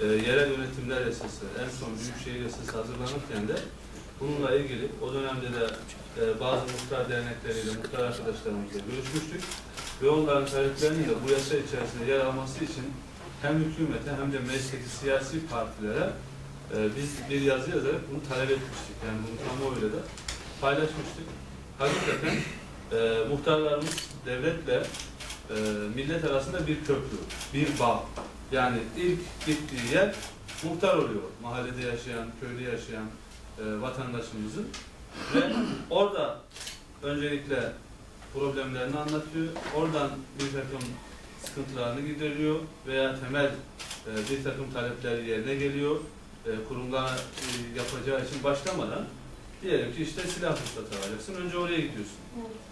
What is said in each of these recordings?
e, yerel yönetimler yasası, en son büyükşehir yasası hazırlanırken de bununla ilgili o dönemde de e, bazı muhtar dernekleriyle, muhtar arkadaşlarımızla görüşmüştük ve onların taleplerinin de bu yasa içerisinde yer alması için hem hükümete hem de meclisteki siyasi partilere e, biz bir yazı yazarak bunu talep etmiştik. Yani bunu kamuoyuyla da paylaşmıştık. Hakikaten e, muhtarlarımız devletle e, millet arasında bir köprü, bir bağ. Yani ilk gittiği yer muhtar oluyor. Mahallede yaşayan, köyde yaşayan e, vatandaşımızın. Ve orada öncelikle problemlerini anlatıyor. Oradan bir takım sıkıntılarını gideriyor veya temel e, bir takım talepleri yerine geliyor. E, kurumlara e, yapacağı için başlamadan diyelim ki işte silah ruhsatı alacaksın. Önce oraya gidiyorsun.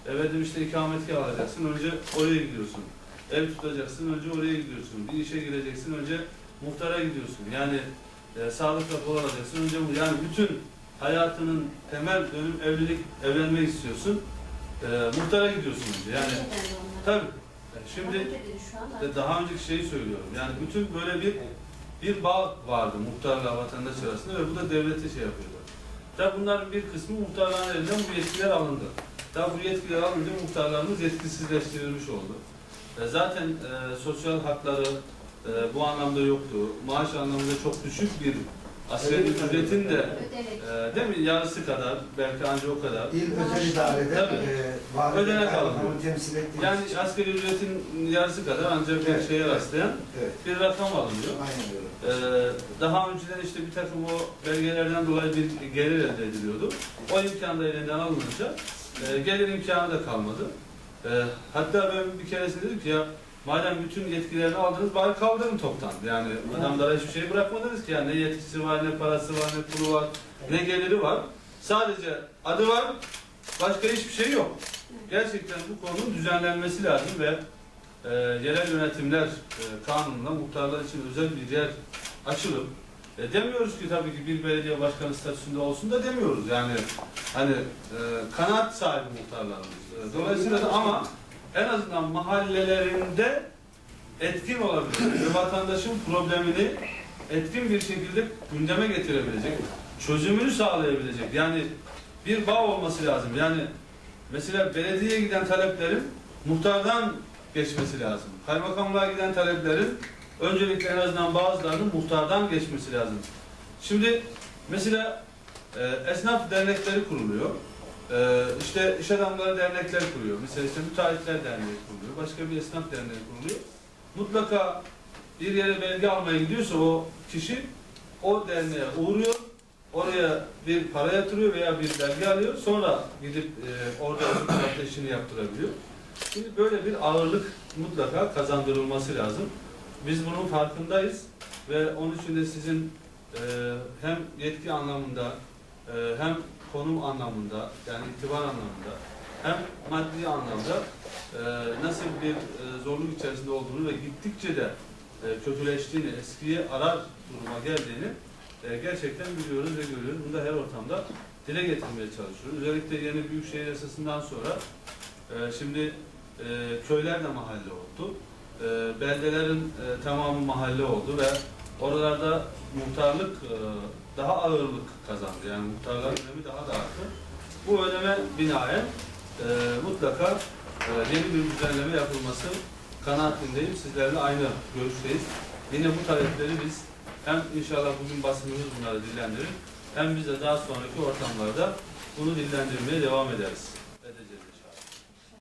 Efendim işte ikametgah alacaksın. Önce oraya gidiyorsun. Ev tutacaksın. Önce oraya gidiyorsun. Bir işe gireceksin. Önce muhtara gidiyorsun. Yani e, sağlık raporu alacaksın. Önce. Yani bütün hayatının temel dönüm evlilik, evlenmek istiyorsun. E, muhtara gidiyorsun önce. Yani tabii. Yani Şimdi de daha önceki şeyi söylüyorum. Yani bütün böyle bir bir bağ vardı muhtarla vatandaş arasında ve bu da devlete şey yapıyordu. Tabi bunların bir kısmı muhtarların elinden bu yetkiler alındı. Tabi bu yetkiler alınca muhtarlarımız yetkisizleştirilmiş oldu. E, zaten e, sosyal hakları e, bu anlamda yoktu. Maaş anlamında çok düşük bir asgari ücretin de e, değil mi yarısı kadar belki ancak o kadar. İl özel idarede e, valide Ödenek alınıyor. temsil ettiği Yani için- asgari ücretin yarısı kadar ancak bir Evet, şeye evet. rastlayan Evet, bir rakam alınıyor. aynen öyle. Ee, daha önceden işte bir takım o belgelerden dolayı bir gelir elde ediliyordu. O imkan da elinden alınınca e, gelir imkanı da kalmadı. E, hatta ben bir keresinde dedim ki ya madem bütün yetkilerini aldınız bari kaldırın toptan. Yani adamlara hiçbir şey bırakmadınız ki. Yani ne yetkisi var, ne parası var, ne pulu var, ne geliri var. Sadece adı var, başka hiçbir şey yok. Gerçekten bu konunun düzenlenmesi lazım ve e, yerel yönetimler e, kanununda muhtarlar için özel bir yer açılıp e, demiyoruz ki tabii ki bir belediye başkanı statüsünde olsun da demiyoruz yani hani e, kanaat sahibi muhtarlarımız. E, dolayısıyla da ama en azından mahallelerinde etkin olabilecek ve vatandaşın problemini etkin bir şekilde gündeme getirebilecek, çözümünü sağlayabilecek. Yani bir bağ olması lazım. Yani mesela belediyeye giden taleplerin muhtardan geçmesi lazım. Kaymakamlığa giden taleplerin öncelikle en azından bazılarının muhtardan geçmesi lazım. Şimdi mesela e, esnaf dernekleri kuruluyor. E, işte iş adamları dernekler kuruyor. Mesela işte müteahhitler derneği kuruluyor. Başka bir esnaf derneği kuruluyor. Mutlaka bir yere belge almaya gidiyorsa o kişi o derneğe uğruyor. Oraya bir para yatırıyor veya bir belge alıyor. Sonra gidip e, orada işini yaptırabiliyor. Şimdi böyle bir ağırlık mutlaka kazandırılması lazım. Biz bunun farkındayız ve onun için de sizin e, hem yetki anlamında e, hem konum anlamında yani itibar anlamında hem maddi anlamda e, nasıl bir e, zorluk içerisinde olduğunu ve gittikçe de e, kötüleştiğini, eskiye arar duruma geldiğini e, gerçekten biliyoruz ve görüyoruz. Bunu da her ortamda dile getirmeye çalışıyoruz. Özellikle yeni Büyükşehir Yasası'ndan sonra e, şimdi e, köyler de mahalle oldu. E, beldelerin e, tamamı mahalle oldu ve oralarda muhtarlık e, daha ağırlık kazandı. Yani muhtarların önemi daha da arttı. Bu öneme binaen e, mutlaka e, yeni bir düzenleme yapılması kanaatindeyim. Sizlerle aynı görüşteyiz. Yine bu talepleri biz hem inşallah bugün basınımız bunları dillendirir hem biz de daha sonraki ortamlarda bunu dillendirmeye devam ederiz.